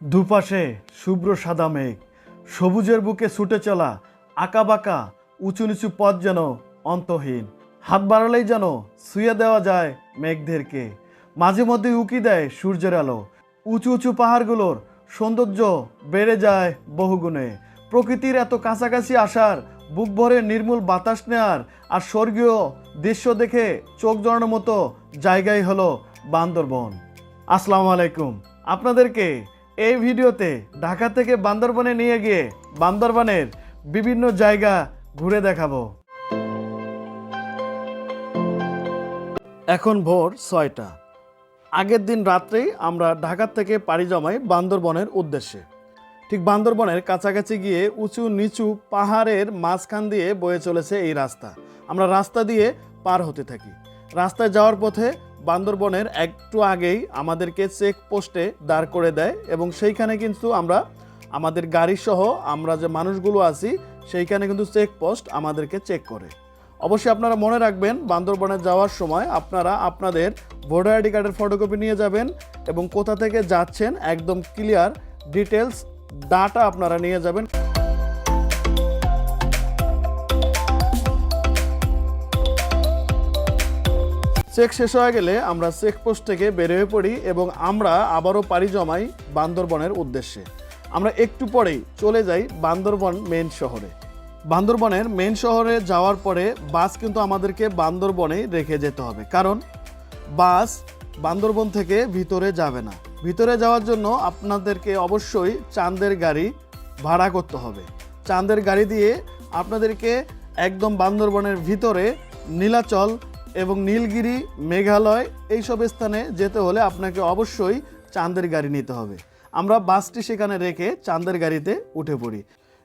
দুপাশে শুভ্র সাদা মেঘ। সবুজের বুকে ছুটে চলা আঁকা বাঁকা উঁচু নিচু পথ যেন অন্তহীন। হাত বাড়ালেই যেন শুয়ে দেওয়া যায় মেঘদেরকে। মাঝে মধ্যে উকি দেয় সূর্যের আলো। উঁচু উঁচু পাহাড়গুলোর সৌন্দর্য বেড়ে যায় বহুগুণে। প্রকৃতির এত কাছাকাছি আসার, বুক ভরে নির্মূল বাতাস নেয়ার আর স্বর্গীয় দৃশ্য দেখে চোখ জড়ানোর মতো জায়গাই হলো বান্দরবন। আসসালামু আলাইকুম। আপনাদেরকে এই ভিডিওতে ঢাকা থেকে বান্দরবনে নিয়ে গিয়ে বান্দরবনের বিভিন্ন জায়গা ঘুরে দেখাবো। এখন ভোর ছয়টা। আগের দিন রাত্রেই আমরা ঢাকা থেকে পাড়ি জমাই বান্দরবনের উদ্দেশ্যে। ঠিক বান্দরবনের কাছাকাছি গিয়ে উঁচু নিচু পাহাড়ের মাঝখান দিয়ে বয়ে চলেছে এই রাস্তা। আমরা রাস্তা দিয়ে পার হতে থাকি। রাস্তায় যাওয়ার পথে বান্দরবনের একটু আগেই আমাদেরকে চেক পোস্টে দাঁড় করে দেয় এবং সেইখানে কিন্তু আমরা, আমাদের গাড়ি সহ আমরা যে মানুষগুলো আছি, সেইখানে কিন্তু চেক পোস্ট আমাদেরকে চেক করে। অবশ্যই আপনারা মনে রাখবেন, বান্দরবনে যাওয়ার সময় আপনারা আপনাদের ভোটার আইডি কার্ডের ফটোকপি নিয়ে যাবেন এবং কোথা থেকে যাচ্ছেন একদম ক্লিয়ার ডিটেলস ডাটা আপনারা নিয়ে যাবেন। চেক শেষ হয়ে গেলে আমরা চেকপোস্ট থেকে বের হয়ে পড়ি এবং আমরা আবারও পাড়ি জমাই বান্দরবনের উদ্দেশ্যে। আমরা একটু পরেই চলে যাই বান্দরবন মেন শহরে। বান্দরবনের মেন শহরে যাওয়ার পরে বাস কিন্তু আমাদেরকে বান্দরবনে রেখে যেতে হবে। কারণ বাস বান্দরবন থেকে ভিতরে যাবে না। ভিতরে যাওয়ার জন্য আপনাদেরকে অবশ্যই চাঁদের গাড়ি ভাড়া করতে হবে। চাঁদের গাড়ি দিয়ে আপনাদেরকে একদম বান্দরবনের ভিতরে নীলাচল এবং নীলগিরি, মেঘালয় এইসব স্থানে যেতে হলে আপনাকে অবশ্যই চাঁদের গাড়ি নিতে হবে। আমরা বাসটি সেখানে রেখে চাঁদের গাড়িতে উঠে পড়ি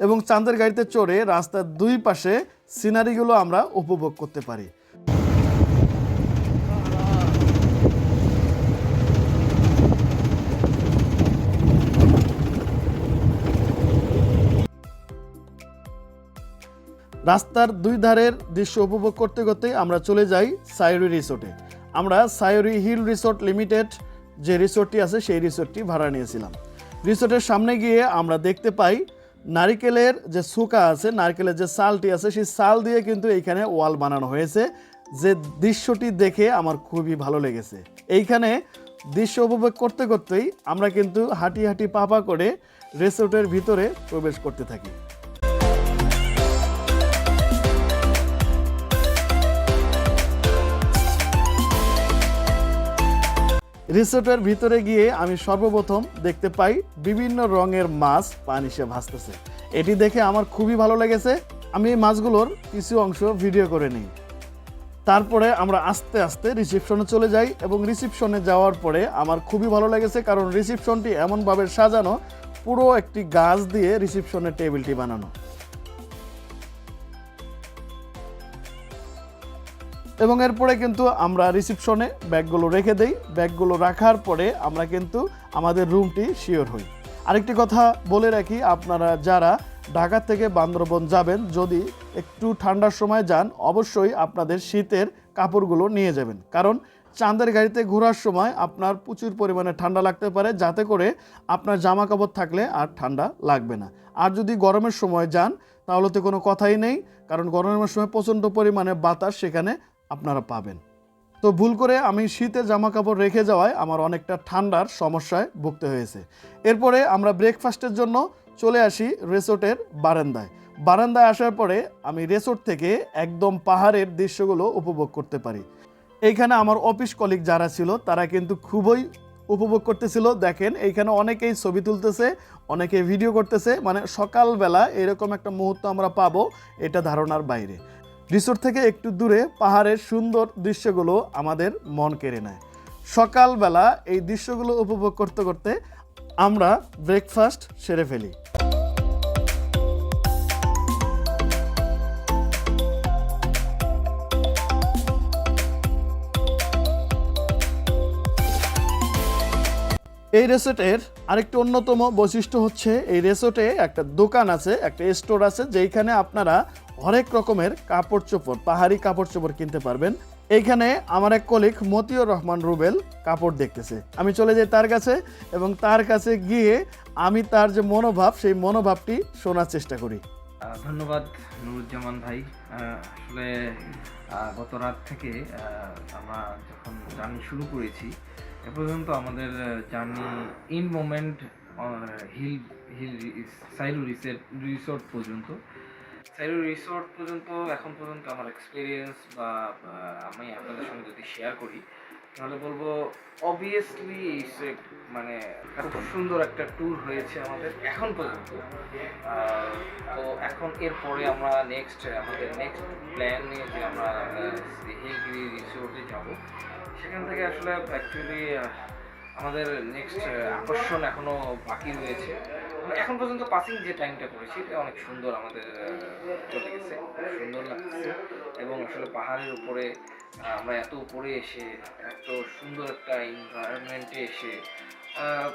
এবং চাঁদের গাড়িতে চড়ে রাস্তার দুই পাশে সিনারিগুলো আমরা উপভোগ করতে পারি। রাস্তার দুই ধারের দৃশ্য উপভোগ করতে করতে আমরা চলে যাই সায়রি রিসোর্টে। আমরা সায়রি হিল রিসোর্ট লিমিটেড যে রিসোর্টটি আছে সেই রিসোর্টটি ভাড়া নিয়েছিলাম। রিসোর্টের সামনে গিয়ে আমরা দেখতে পাই নারিকেলের যে সুকা আছে, নারকেলের যে সালটি আছে, সেই সাল দিয়ে কিন্তু এইখানে ওয়াল বানানো হয়েছে। যে দৃশ্যটি দেখে আমার খুবই ভালো লেগেছে। এইখানে দৃশ্য উপভোগ করতে করতেই আমরা কিন্তু হাঁটি হাঁটি পাপা করে রিসোর্টের ভিতরে প্রবেশ করতে থাকি। রিসোর্টের ভিতরে গিয়ে আমি সর্বপ্রথম দেখতে পাই বিভিন্ন রঙের মাছ পানিতে ভাসতেছে। এটি দেখে আমার খুবই ভালো লেগেছে। আমি এই মাছগুলোর কিছু অংশ ভিডিও করে নিই। তারপরে আমরা আস্তে আস্তে রিসিপশনে চলে যাই এবং রিসেপশনে যাওয়ার পরে আমার খুবই ভালো লেগেছে কারণ রিসিপশনটি এমনভাবে সাজানো, পুরো একটি গাছ দিয়ে রিসেপশনের টেবিলটি বানানো। এবং এরপরে কিন্তু আমরা রিসিপশনে ব্যাগগুলো রেখে দেই। ব্যাগগুলো রাখার পরে আমরা কিন্তু আমাদের রুমটি শিওর হই। আরেকটি কথা বলে রাখি, আপনারা যারা ঢাকা থেকে বান্দরবন যাবেন, যদি একটু ঠান্ডার সময় যান, অবশ্যই আপনাদের শীতের কাপড়গুলো নিয়ে যাবেন। কারণ চাঁদের গাড়িতে ঘোরার সময় আপনার প্রচুর পরিমাণে ঠান্ডা লাগতে পারে, যাতে করে আপনার জামা কাপড় থাকলে আর ঠান্ডা লাগবে না। আর যদি গরমের সময় যান, তাহলে তো কোনো কথাই নেই, কারণ গরমের সময় প্রচণ্ড পরিমাণে বাতাস সেখানে আপনারা পাবেন। তো ভুল করে আমি শীতের জামা কাপড় রেখে যাওয়ায় আমার অনেকটা ঠান্ডার সমস্যায় ভুগতে হয়েছে। এরপরে আমরা ব্রেকফাস্টের জন্য চলে আসি রেসোর্টের বারান্দায়। বারান্দায় আসার পরে আমি রিসোর্ট থেকে একদম পাহাড়ের দৃশ্যগুলো উপভোগ করতে পারি। এইখানে আমার অফিস কলিগ যারা ছিল, তারা কিন্তু খুবই উপভোগ করতেছিল। দেখেন, এইখানে অনেকেই ছবি তুলতেছে, অনেকে ভিডিও করতেছে। মানে সকালবেলা এরকম একটা মুহূর্ত আমরা পাবো, এটা ধারণার বাইরে। রিসোর্ট থেকে একটু দূরে পাহাড়ের সুন্দর দৃশ্যগুলো আমাদের মন কেড়ে নেয়। সকালবেলা এই দৃশ্যগুলো উপভোগ করতে করতে আমরা ব্রেকফাস্ট সেরে ফেলি। এই রেসোর্টের আরেকটি অন্যতম বৈশিষ্ট্য হচ্ছে, এই রেসোর্টে একটা দোকান আছে, একটা স্টোর আছে, যেইখানে আপনারা হরেক রকমের কাপড় চোপড়, পাহাড়ি কাপড় চোপড় কিনতে পারবেন। এইখানে আমার এক কলিক মতিউর রহমান রুবেল কাপড় দেখতেছে। আমি চলে যাই তার কাছে এবং তার কাছে গিয়ে আমি তার যে মনোভাব, সেই মনোভাবটি শোনার চেষ্টা করি। ধন্যবাদ নুরুজ্জামান ভাই। আসলে গত রাত থেকে আমরা যখন জার্নি শুরু করেছি, এ পর্যন্ত আমাদের journey in moment hill hill Sairu reset resort পর্যন্ত সাইরু রিসোর্ট পর্যন্ত, এখন পর্যন্ত আমার এক্সপিরিয়েন্স বা আমি আপনাদের সঙ্গে যদি শেয়ার করি, তাহলে বলব অবভিয়াসলি মানে খুব সুন্দর একটা ট্যুর হয়েছে আমাদের এখন পর্যন্ত। তো এখন এরপরে আমরা নেক্সট আমাদের নেক্সট প্ল্যান যে আমরা হিলগিরি রিসোর্টে যাব, সেখান থেকে আসলে অ্যাকচুয়ালি আমাদের নেক্সট আকর্ষণ এখনও বাকি রয়েছে। এখন পর্যন্ত পাসিং যে টাইমটা করেছি, এটা অনেক সুন্দর আমাদের চলে গেছে। সুন্দর লাগছে। এবং আসলে পাহাড়ের উপরে আমরা এত উপরে এসে, এত সুন্দর একটা এনভায়রনমেন্টে এসে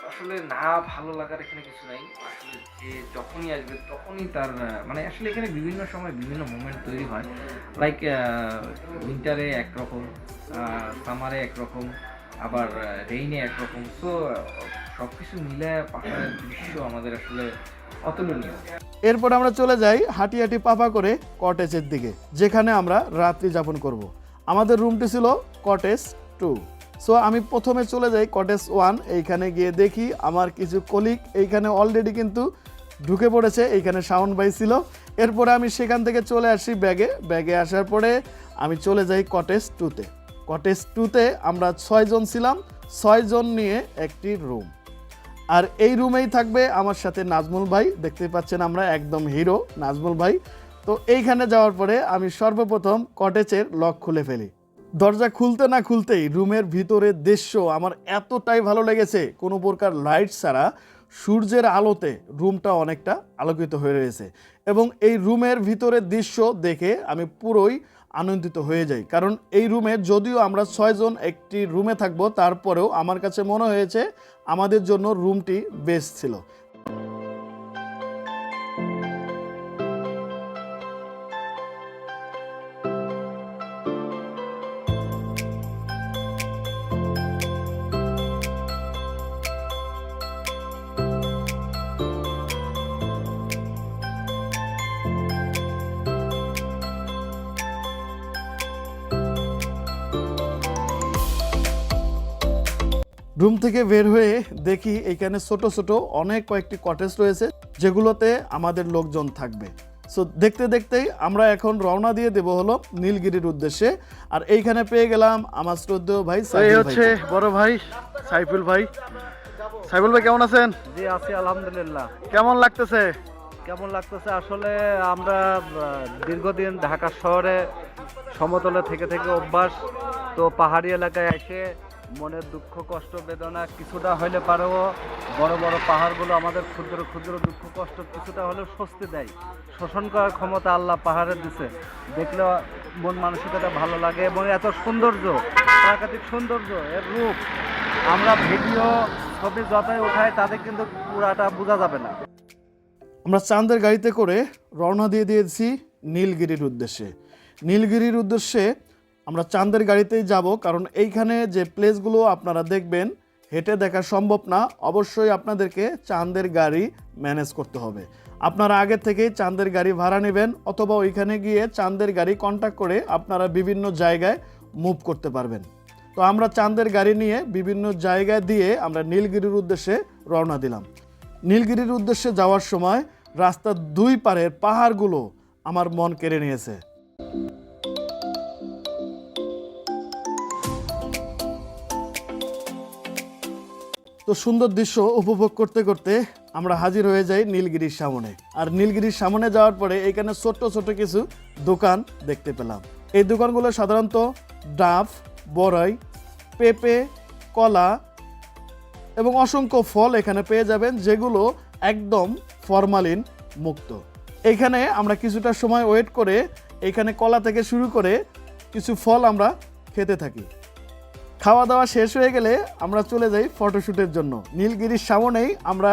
আসলে না ভালো লাগার এখানে কিছু নাই। আসলে যে যখনই আসবে, তখনই তার মানে আসলে এখানে বিভিন্ন সময় বিভিন্ন মোমেন্ট তৈরি হয়। লাইক উইন্টারে একরকম সামারে একরকম, আবার রেইনে একরকম। সো সব কিছু মিলে পাহাড়ের দৃশ্য আমাদের আসলে অতুলনীয়। এরপর আমরা চলে যাই হাঁটি হাঁটি পাপা করে কটেজের দিকে, যেখানে আমরা রাত্রি যাপন করব। আমাদের রুমটি ছিল কটেজ টু সো আমি প্রথমে চলে যাই কটেজ ওয়ান এইখানে গিয়ে দেখি আমার কিছু কলিগ এইখানে অলরেডি কিন্তু ঢুকে পড়েছে, এইখানে সাউন্ড বাই ছিল। এরপরে আমি সেখান থেকে চলে আসি ব্যাগে। ব্যাগে আসার পরে আমি চলে যাই কটেজ টুতে কটেজ টুতে আমরা ছয়জন ছিলাম, ছয়জন নিয়ে একটি রুম আর এই রুমেই থাকবে আমার সাথে নাজমুল ভাই। দেখতে পাচ্ছেন আমরা একদম হিরো নাজমুল ভাই। তো এইখানে যাওয়ার পরে আমি সর্বপ্রথম কটেজের লক খুলে ফেলি। দরজা খুলতে না খুলতেই রুমের ভিতরের দৃশ্য আমার এতটাই ভালো লেগেছে, কোনো প্রকার লাইট ছাড়া সূর্যের আলোতে রুমটা অনেকটা আলোকিত হয়ে রয়েছে। এবং এই রুমের ভিতরের দৃশ্য দেখে আমি পুরোই আনন্দিত হয়ে যাই। কারণ এই রুমে যদিও আমরা ছয়জন একটি রুমে থাকব, তারপরেও আমার কাছে মনে হয়েছে আমাদের জন্য রুমটি বেস্ট ছিল। রুম থেকে বের হয়ে দেখি এখানে ছোট ছোট অনেক কয়েকটি কটেজ রয়েছে যেগুলোতে আমাদের লোকজন থাকবে। সো দেখতে দেখতেই আমরা এখন রওনা দিয়ে দেব হলো নীলগিরির উদ্দেশ্যে। আর এইখানে পেয়ে গেলাম আমার শ্রদ্ধেয় ভাই এই হচ্ছে বড় ভাই সাইফুল ভাই। সাইফুল ভাই কেমন আছেন? জি আছি আলহামদুলিল্লাহ। কেমন লাগতেছে? কেমন লাগতেছে? আসলে আমরা দীর্ঘদিন ঢাকা শহরে সমতলে থেকে থেকে অভ্যাস তো পাহাড়ি এলাকায় এসে মনের দুঃখ, কষ্ট, বেদনা কিছুটা হইলে পারেও বড় বড় পাহাড়গুলো আমাদের ক্ষুদ্র ক্ষুদ্র দুঃখ, কষ্ট কিছুটা হলেও স্বস্তি দেয়। শোষণ করার ক্ষমতা আল্লাহ পাহাড়ে দিছে। দেখলে মন মানসিকতা ভালো লাগে এবং এত সৌন্দর্য, প্রাকৃতিক সৌন্দর্য, এর রূপ। আমরা ভিডিও, ছবি যতই ওঠাই তাদের কিন্তু পুরাটা বোঝা যাবে না। আমরা চাঁদের গাড়িতে করে রওনা দিয়ে দিয়েছি নীলগিরির উদ্দেশ্যে। নীলগিরির উদ্দেশ্যে আমরা চাঁদের গাড়িতেই যাব, কারণ এইখানে যে প্লেসগুলো আপনারা দেখবেন, হেঁটে দেখা সম্ভব না। অবশ্যই আপনাদেরকে চাঁদের গাড়ি ম্যানেজ করতে হবে। আপনারা আগে থেকেই চাঁদের গাড়ি ভাড়া নেবেন, অথবা ওইখানে গিয়ে চাঁদের গাড়ি কন্ট্যাক্ট করে আপনারা বিভিন্ন জায়গায় মুভ করতে পারবেন। তো আমরা চাঁদের গাড়ি নিয়ে বিভিন্ন জায়গায় দিয়ে আমরা নীলগিরির উদ্দেশ্যে রওনা দিলাম। নীলগিরির উদ্দেশ্যে যাওয়ার সময় রাস্তার দুই পারের পাহাড়গুলো আমার মন কেড়ে নিয়েছে। তো সুন্দর দৃশ্য উপভোগ করতে করতে আমরা হাজির হয়ে যাই নীলগিরির সামনে। আর নীলগিরির সামনে যাওয়ার পরে এখানে ছোট্ট ছোট কিছু দোকান দেখতে পেলাম। এই দোকানগুলো সাধারণত ডাব, বড়াই, পেঁপে, কলা এবং অসংখ্য ফল এখানে পেয়ে যাবেন, যেগুলো একদম ফরমালিন মুক্ত। এখানে আমরা কিছুটা সময় ওয়েট করে এখানে কলা থেকে শুরু করে কিছু ফল আমরা খেতে থাকি। খাওয়া দাওয়া শেষ হয়ে গেলে আমরা চলে যাই ফটোশ্যুটের জন্য। নীলগিরির সামনেই আমরা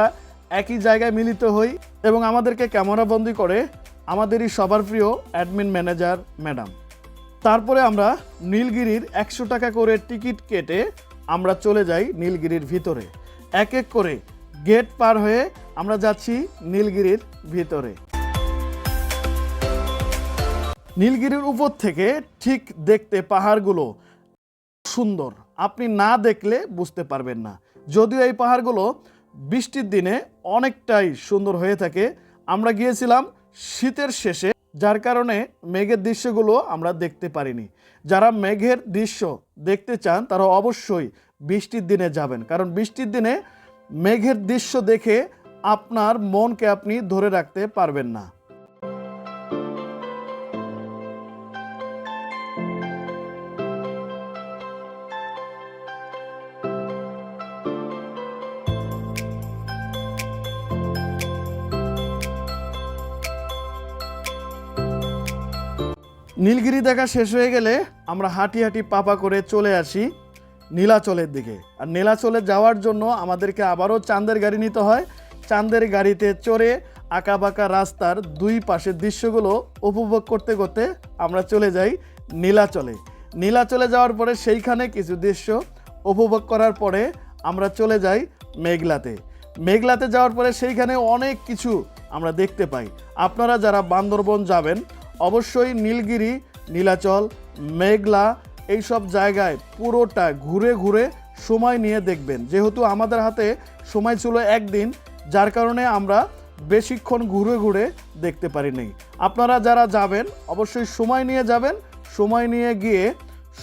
একই জায়গায় মিলিত হই এবং আমাদেরকে ক্যামেরাবন্দি করে আমাদেরই সবার প্রিয় অ্যাডমিন ম্যানেজার ম্যাডাম। তারপরে আমরা নীলগিরির একশো টাকা করে টিকিট কেটে আমরা চলে যাই নীলগিরির ভিতরে। এক এক করে গেট পার হয়ে আমরা যাচ্ছি নীলগিরির ভিতরে। নীলগিরির উপর থেকে ঠিক দেখতে পাহাড়গুলো সুন্দর। আপনি না দেখলে বুঝতে পারবেন না। যদিও এই পাহাড়গুলো বৃষ্টির দিনে অনেকটাই সুন্দর হয়ে থাকে, আমরা গিয়েছিলাম শীতের শেষে, যার কারণে মেঘের দৃশ্যগুলো আমরা দেখতে পারিনি। যারা মেঘের দৃশ্য দেখতে চান, তারা অবশ্যই বৃষ্টির দিনে যাবেন, কারণ বৃষ্টির দিনে মেঘের দৃশ্য দেখে আপনার মনকে আপনি ধরে রাখতে পারবেন না। নীলগিরি দেখা শেষ হয়ে গেলে আমরা হাঁটি হাঁটি পাপা করে চলে আসি নীলাচলের দিকে। আর নীলাচলে যাওয়ার জন্য আমাদেরকে আবারও চাঁদের গাড়ি নিতে হয়। চাঁদের গাড়িতে চড়ে আঁকাবাঁকা রাস্তার দুই পাশের দৃশ্যগুলো উপভোগ করতে করতে আমরা চলে যাই নীলাচলে। নীলাচলে যাওয়ার পরে সেইখানে কিছু দৃশ্য উপভোগ করার পরে আমরা চলে যাই মেঘলাতে। মেঘলাতে যাওয়ার পরে সেইখানে অনেক কিছু আমরা দেখতে পাই। আপনারা যারা বান্দরবন যাবেন অবশ্যই নীলগিরি, নীলাচল, মেঘলা, এইসব জায়গায় পুরোটা ঘুরে ঘুরে সময় নিয়ে দেখবেন। যেহেতু আমাদের হাতে সময় ছিল একদিন, যার কারণে আমরা বেশিক্ষণ ঘুরে ঘুরে দেখতে পারিনি। আপনারা যারা যাবেন, অবশ্যই সময় নিয়ে যাবেন। সময় নিয়ে গিয়ে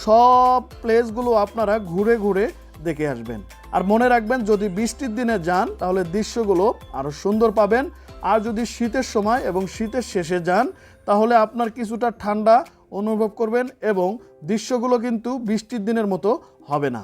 সব প্লেসগুলো আপনারা ঘুরে ঘুরে দেখে আসবেন। আর মনে রাখবেন, যদি বৃষ্টির দিনে যান, তাহলে দৃশ্যগুলো আরও সুন্দর পাবেন। আর যদি শীতের সময় এবং শীতের শেষে যান তাহলে আপনার কিছুটা ঠান্ডা অনুভব করবেন এবং দৃশ্যগুলো কিন্তু বৃষ্টির দিনের মতো হবে না।